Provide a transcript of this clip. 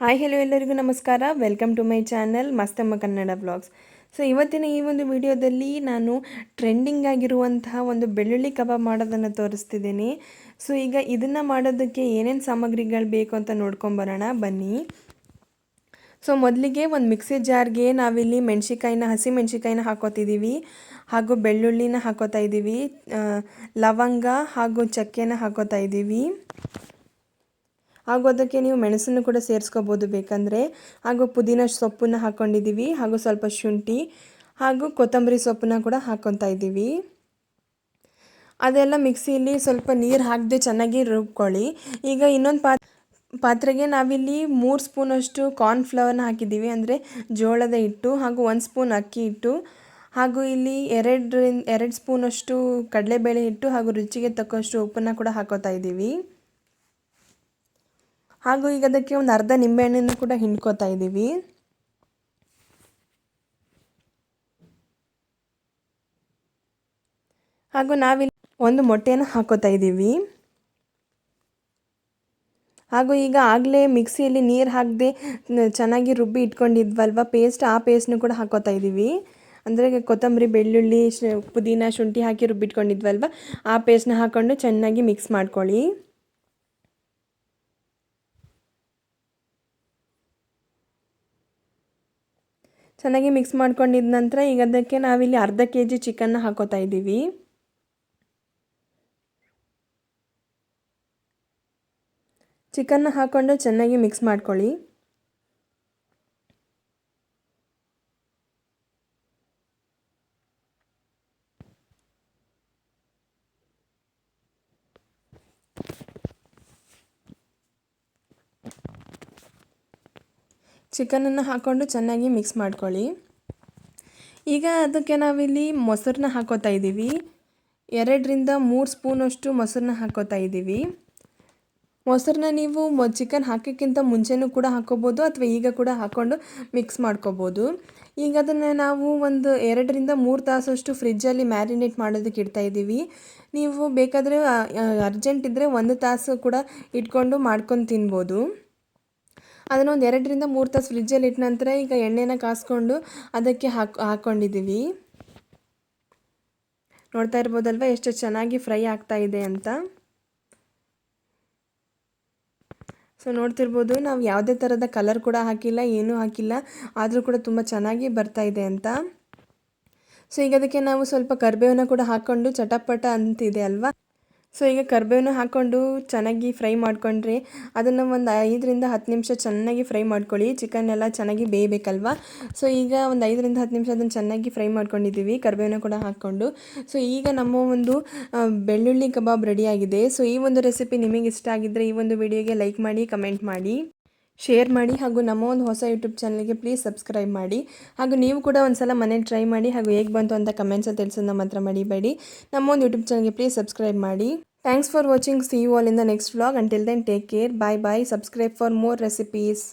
Hi hello ಎಲ್ಲರಿಗೂ ನಮಸ್ಕಾರ. Welcome to my channel Mastamma Kannada blogs so ಇವತ್ತಿನ ಈ ಒಂದು ವಿಡಿಯೋದಲ್ಲಿ ನಾನು ಟ್ರೆಂಡಿಂಗ್ ಆಗಿರುವಂತಹ ಒಂದು ಬೆಳ್ಳುಳ್ಳಿ ಕಬಾಬ್ ಮಾಡೋದನ್ನು ತೋರಿಸ್ತಿದ್ದೀನಿ. ಸೊ ಈಗ ಇದನ್ನು ಮಾಡೋದಕ್ಕೆ ಏನೇನು ಸಾಮಗ್ರಿಗಳು ಬೇಕು ಅಂತ ನೋಡ್ಕೊಂಬರೋಣ ಬನ್ನಿ. ಸೊ ಮೊದಲಿಗೆ ಒಂದು ಮಿಕ್ಸಿ ಜಾರ್ಗೆ ನಾವಿಲ್ಲಿ ಮೆಣಸಿಕಾಯಿನ ಹಸಿ ಮೆಣಸಿಕಾಯಿನ ಹಾಕೋತಿದ್ದೀವಿ ಹಾಗೂ ಬೆಳ್ಳುಳ್ಳಿನ ಹಾಕೋತಾ ಇದ್ದೀವಿ ಲವಂಗ ಹಾಗೂ ಚಕ್ಕೆನ ಹಾಕೋತಾ ಇದ್ದೀವಿ ಹಾಗೂ ಅದಕ್ಕೆ ನೀವು ಮೆಣಸನ್ನು ಕೂಡ ಸೇರಿಸ್ಕೋಬೋದು. ಬೇಕಂದರೆ ಹಾಗೂ ಪುದೀನ ಸೊಪ್ಪನ್ನ ಹಾಕ್ಕೊಂಡಿದ್ದೀವಿ ಹಾಗೂ ಸ್ವಲ್ಪ ಶುಂಠಿ ಹಾಗೂ ಕೊತ್ತಂಬರಿ ಸೊಪ್ಪನ್ನ ಕೂಡ ಹಾಕ್ಕೊತಾ ಇದ್ದೀವಿ. ಅದೆಲ್ಲ ಮಿಕ್ಸಿಯಲ್ಲಿ ಸ್ವಲ್ಪ ನೀರು ಹಾಕದೆ ಚೆನ್ನಾಗಿ ರುಬ್ಕೊಳ್ಳಿ. ಈಗ ಇನ್ನೊಂದು ಪಾತ್, ಪಾತ್ರೆಗೆ ನಾವಿಲ್ಲಿ ಮೂರು ಸ್ಪೂನಷ್ಟು ಕಾರ್ನ್ಫ್ಲವರ್ನ ಹಾಕಿದ್ದೀವಿ. ಅಂದರೆ ಜೋಳದ ಹಿಟ್ಟು ಹಾಗೂ ಒಂದು ಸ್ಪೂನ್ ಅಕ್ಕಿ ಹಿಟ್ಟು ಹಾಗೂ ಇಲ್ಲಿ ಎರಡರಿಂದ, ಎರಡು ಸ್ಪೂನಷ್ಟು ಕಡಲೆಬೇಳೆ ಹಿಟ್ಟು ಹಾಗೂ ರುಚಿಗೆ ತಕ್ಕಷ್ಟು ಉಪ್ಪನ್ನು ಕೂಡ ಹಾಕೋತಾ ಇದ್ದೀವಿ. ಹಾಗೂ ಈಗ ಅದಕ್ಕೆ ಒಂದು ಅರ್ಧ ನಿಂಬೆಹಣ್ಣನ್ನು ಕೂಡ ಹಿಂಡ್ಕೋತಾ ಇದ್ದೀವಿ. ಹಾಗೂ ನಾವಿಲ್ಲಿ ಒಂದು ಮೊಟ್ಟೆಯನ್ನು ಹಾಕೋತಾ ಇದ್ದೀವಿ. ಹಾಗೂ ಈಗ ಆಗಲೇ ಮಿಕ್ಸಿಯಲ್ಲಿ ನೀರು ಹಾಕದೆ ಚೆನ್ನಾಗಿ ರುಬ್ಬಿ ಇಟ್ಕೊಂಡಿದ್ವಲ್ವ, ಪೇಸ್ಟ್, ಆ ಪೇಸ್ಟ್ನು ಕೂಡ ಹಾಕೋತಾ ಇದ್ದೀವಿ. ಅಂದರೆ ಕೊತ್ತಂಬರಿ, ಬೆಳ್ಳುಳ್ಳಿ ಪುದೀನ, ಶುಂಠಿ ಹಾಕಿ ರುಬ್ಬಿಟ್ಕೊಂಡಿದ್ವಲ್ವ, ಆ ಪೇಸ್ಟ್ನ ಹಾಕ್ಕೊಂಡು ಚೆನ್ನಾಗಿ ಮಿಕ್ಸ್ ಮಾಡ್ಕೊಳ್ಳಿ. ಚೆನ್ನಾಗಿ ಮಿಕ್ಸ್ ಮಾಡ್ಕೊಂಡಿದ ನಂತರ ಈಗ ಅದಕ್ಕೆ ನಾವಿಲ್ಲಿ ಅರ್ಧ ಕೆ ಜಿ ಚಿಕನ್ನ ಹಾಕೋತಾ ಇದ್ದೀವಿ. ಚಿಕನ್ನ ಹಾಕ್ಕೊಂಡು ಚೆನ್ನಾಗಿ ಮಿಕ್ಸ್ ಮಾಡ್ಕೊಳ್ಳಿ. ಚಿಕನನ್ನು ಹಾಕ್ಕೊಂಡು ಚೆನ್ನಾಗಿ ಮಿಕ್ಸ್ ಮಾಡ್ಕೊಳ್ಳಿ. ಈಗ ಅದಕ್ಕೆ ನಾವಿಲ್ಲಿ ಮೊಸರನ್ನ ಹಾಕೋತಾ ಇದ್ದೀವಿ. ಎರಡರಿಂದ ಮೂರು ಸ್ಪೂನಷ್ಟು ಮೊಸರನ್ನ ಹಾಕೋತಾ ಇದ್ದೀವಿ. ಮೊಸರನ್ನ ನೀವು ಮೊ, ಚಿಕನ್ ಹಾಕೋಕ್ಕಿಂತ ಮುಂಚೆನೂ ಕೂಡ ಹಾಕೋಬೋದು ಅಥವಾ ಈಗ ಕೂಡ ಹಾಕ್ಕೊಂಡು ಮಿಕ್ಸ್ ಮಾಡ್ಕೋಬೋದು. ಈಗ ಅದನ್ನು ನಾವು ಒಂದು ಎರಡರಿಂದ ಮೂರು ತಾಸಷ್ಟು ಫ್ರಿಜ್ಜಲ್ಲಿ ಮ್ಯಾರಿನೇಟ್ ಮಾಡೋದಕ್ಕೆ ಇಡ್ತಾ ಇದ್ದೀವಿ. ನೀವು ಬೇಕಾದರೆ ಅರ್ಜೆಂಟ್ ಇದ್ದರೆ ಒಂದು ತಾಸು ಕೂಡ ಇಟ್ಕೊಂಡು ಮಾಡ್ಕೊಂಡು ತಿನ್ಬೋದು. ಅದನ್ನು ಒಂದು ಎರಡರಿಂದ ಮೂರು ತಾಸು ಫ್ರಿಜ್ಜಲ್ಲಿ ಇಟ್ಟ ನಂತರ ಈಗ ಎಣ್ಣೆನ ಕಾಸ್ಕೊಂಡು ಅದಕ್ಕೆ ಹಾಕ್ ಹಾಕ್ಕೊಂಡಿದ್ದೀವಿ ನೋಡ್ತಾ ಇರ್ಬೋದಲ್ವ ಎಷ್ಟು ಚೆನ್ನಾಗಿ ಫ್ರೈ ಆಗ್ತಾ ಇದೆ ಅಂತ? ಸೊ, ನೋಡ್ತಿರ್ಬೋದು ನಾವು ಯಾವುದೇ ಥರದ ಕಲರ್ ಕೂಡ ಹಾಕಿಲ್ಲ, ಏನೂ ಹಾಕಿಲ್ಲ, ಆದರೂ ಕೂಡ ತುಂಬ ಚೆನ್ನಾಗಿ ಬರ್ತಾ ಇದೆ ಅಂತ. ಸೊ, ಈಗ ಅದಕ್ಕೆ ನಾವು ಸ್ವಲ್ಪ ಕರಿಬೇವನ್ನ ಕೂಡ ಹಾಕ್ಕೊಂಡು ಚಟಪಟ ಅಂತಿದೆ ಅಲ್ವಾ? ಸೊ ಈಗ ಕರ್ಬೇವನ್ನ ಹಾಕ್ಕೊಂಡು ಚೆನ್ನಾಗಿ ಫ್ರೈ ಮಾಡಿಕೊಂಡ್ರೆ ಅದನ್ನು ಒಂದು ಐದರಿಂದ ಹತ್ತು ನಿಮಿಷ ಚೆನ್ನಾಗಿ ಫ್ರೈ ಮಾಡ್ಕೊಳ್ಳಿ. ಚಿಕನ್ ಎಲ್ಲ ಚೆನ್ನಾಗಿ ಬೇಯಬೇಕಲ್ವ? ಸೊ ಈಗ ಒಂದು ಐದರಿಂದ ಹತ್ತು ನಿಮಿಷ ಅದನ್ನು ಚೆನ್ನಾಗಿ ಫ್ರೈ ಮಾಡ್ಕೊಂಡಿದ್ದೀವಿ ಕರ್ಬೇವನ್ನ ಕೂಡ ಹಾಕ್ಕೊಂಡು. ಸೊ ಈಗ ನಮ್ಮ ಒಂದು ಬೆಳ್ಳುಳ್ಳಿ ಕಬಾಬ್ ರೆಡಿಯಾಗಿದೆ ಸೊ ಈ ಒಂದು ರೆಸಿಪಿ ನಿಮಗೆ ಇಷ್ಟ ಆಗಿದ್ದರೆ ಈ ಒಂದು ವಿಡಿಯೋಗೆ ಲೈಕ್ ಮಾಡಿ ಕಮೆಂಟ್ ಮಾಡಿ. ಶೇರ್ ಮಾಡಿ ಹಾಗೂ ನಮ್ಮ ಒಂದು ಹೊಸ ಯೂಟ್ಯೂಬ್ ಚಾನಲ್ಗೆ ಪ್ಲೀಸ್ ಸಬ್ಸ್ಕ್ರೈಬ್ ಮಾಡಿ. ಹಾಗೂ ನೀವು ಕೂಡ ಒಂದು ಸಲ ಮನೇಲಿ ಟ್ರೈ ಮಾಡಿ ಹಾಗೂ ಹೇಗೆ ಬಂತು ಅಂತ ಕಮೆಂಟ್ಸ್ ತಿಳಿಸೋದನ್ನ ಮಾತ್ರ ಮಡಿಬೇಡಿ ನಮ್ಮ ಒಂದು ಯೂಟ್ಯೂಬ್ ಚಾನಲ್ಗೆ ಪ್ಲೀಸ್ ಸಬ್ಸ್ಕ್ರೈಬ್ ಮಾಡಿ. Thanks for watching see you all in the next vlog until then take care bye bye subscribe for more recipes